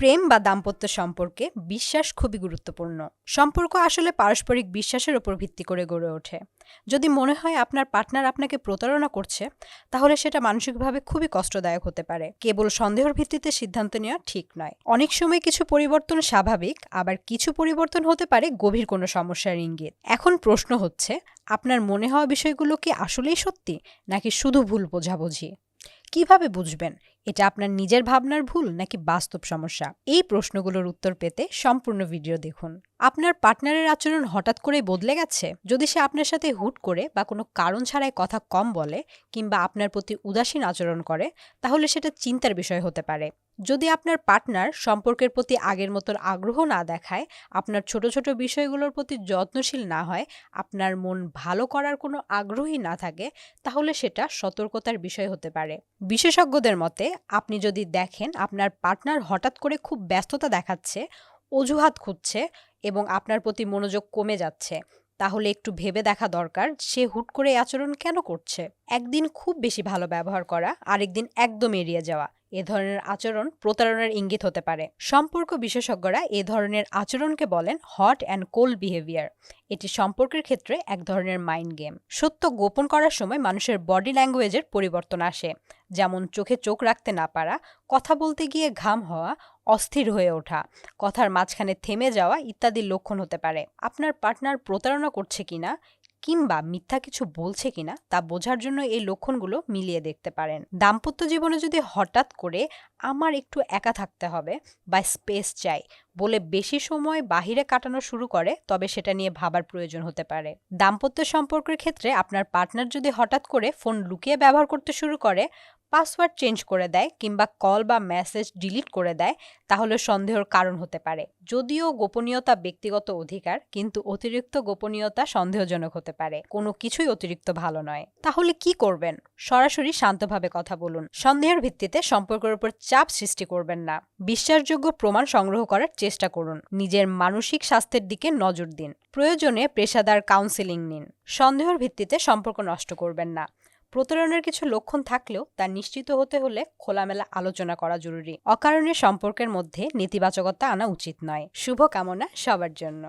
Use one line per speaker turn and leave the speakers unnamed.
প্রেম বা দাম্পত্য সম্পর্কে বিশ্বাস খুবই গুরুত্বপূর্ণ। সম্পর্ক আসলে পারস্পরিক বিশ্বাসের উপর ভিত্তি করে গড়ে ওঠে। যদি মনে হয় আপনার পার্টনার আপনাকে প্রতারণা করছে, তাহলে সেটা মানসিকভাবে খুবই কষ্টদায়ক হতে পারে। কেবল সন্দেহের ভিত্তিতে সিদ্ধান্ত নেওয়া ঠিক নয়। অনেক সময় কিছু পরিবর্তন স্বাভাবিক, আবার কিছু পরিবর্তন হতে পারে গভীর কোনো সমস্যার ইঙ্গিত। এখন প্রশ্ন হচ্ছে, আপনার মনে হওয়া বিষয়গুলো কি আসলেই সত্যি, নাকি শুধু ভুল বোঝাবুঝি? কীভাবে বুঝবেন? এটা আপনার নিজের ভাবনার ভুল নাকি বাস্তব সমস্যা? এই প্রশ্নগুলোর উত্তর পেতে সম্পূর্ণ ভিডিও দেখুন। আপনার পার্টনারের আচরণ হঠাৎ করেই বদলে গেছে? যদি সে আপনার সাথে হুট করে বা কোনো কারণ ছাড়াই কথা কম বলে কিংবা আপনার প্রতি উদাসীন আচরণ করে, তাহলে সেটা চিন্তার বিষয় হতে পারে। যদি আপনার পার্টনার সম্পর্কের প্রতি আগের মতোর আগ্রহ না দেখায়, আপনার ছোট ছোট বিষয়গুলোর প্রতি যত্নশীল না হয়, আপনার মন ভালো করার কোনো আগ্রহী না থাকে, তাহলে সেটা সতর্কতার বিষয় হতে পারে। বিশেষজ্ঞদের মতে, আপনি যদি দেখেন আপনার পার্টনার হঠাৎ করে খুব ব্যস্ততা দেখাচ্ছে, অজুহাত খুঁজছে এবং আপনার প্রতি মনোযোগ কমে যাচ্ছে। তাহলে একটু ভেবে দেখা দরকার সে হুট করে আচরণ কেন করছে। একদিন খুব বেশি ভালো ব্যবহার করা, আরেকদিন একদম এড়িয়ে যাওয়া। এ ধরনের আচরণ প্রতারণার ইঙ্গিত হতে পারে। সম্পর্ক বিশেষজ্ঞরা এ ধরনের আচরণকে বলেন হট অ্যান্ড কোল্ড বিহেভিয়ার এটি সম্পর্কের ক্ষেত্রে এক ধরনের মাইন্ড গেম সত্য গোপন করার সময় মানুষের বডি ল্যাঙ্গুয়েজের পরিবর্তন আসে। যেমন চোখে চোখ রাখতে না পারা, কথা বলতে গিয়ে ঘাম হওয়া অস্থির হয়ে ওঠা, কথার মাঝখানে থেমে যাওয়া ইত্যাদির লক্ষণ হতে পারে। আপনার পার্টনার প্রতারণা করছে কিনা কিংবা মিথ্যা কিছু বলছে কিনা তা বোঝার জন্য এই লক্ষণগুলো মিলিয়ে দেখতে পারেন। দাম্পত্য জীবনে যদি হঠাৎ করে আমার একটু একা থাকতে হবে বা স্পেস চাই বলে বেশি সময় বাহিরে কাটানো শুরু করে, তবে সেটা নিয়ে ভাবার প্রয়োজন হতে পারে। দাম্পত্য সম্পর্কের ক্ষেত্রে আপনার পার্টনার যদি হঠাৎ করে ফোন লুকিয়ে ব্যবহার করতে শুরু করে, পাসওয়ার্ড চেঞ্জ করে দেয় কিংবা কল বা মেসেজ ডিলিট করে দেয়, তাহলে সন্দেহের কারণ হতে পারে। যদিও গোপনীয়তা ব্যক্তিগত অধিকার, কিন্তু অতিরিক্ত গোপনীয়তা সন্দেহজনক হতে পারে। কোনো কিছুই অতিরিক্ত ভালো নয়। তাহলে কি করবেন? সরাসরি শান্তভাবে কথা বলুন। সন্দেহের ভিত্তিতে সম্পর্কের উপর চাপ সৃষ্টি করবেন না। বিশ্বাসযোগ্য প্রমাণ সংগ্রহ করার চেষ্টা করুন। নিজের মানসিক স্বাস্থ্যের দিকে নজর দিন। প্রয়োজনে পেশাদার কাউন্সেলিং নিন। সন্দেহের ভিত্তিতে সম্পর্ক নষ্ট করবেন না। প্রতারণের কিছু লক্ষণ থাকলেও তা নিশ্চিত হতে হলে খোলামেলা আলোচনা করা জরুরি। অকারণে সম্পর্কের মধ্যে নেতিবাচকতা আনা উচিত নয়। শুভকামনা সবার জন্য।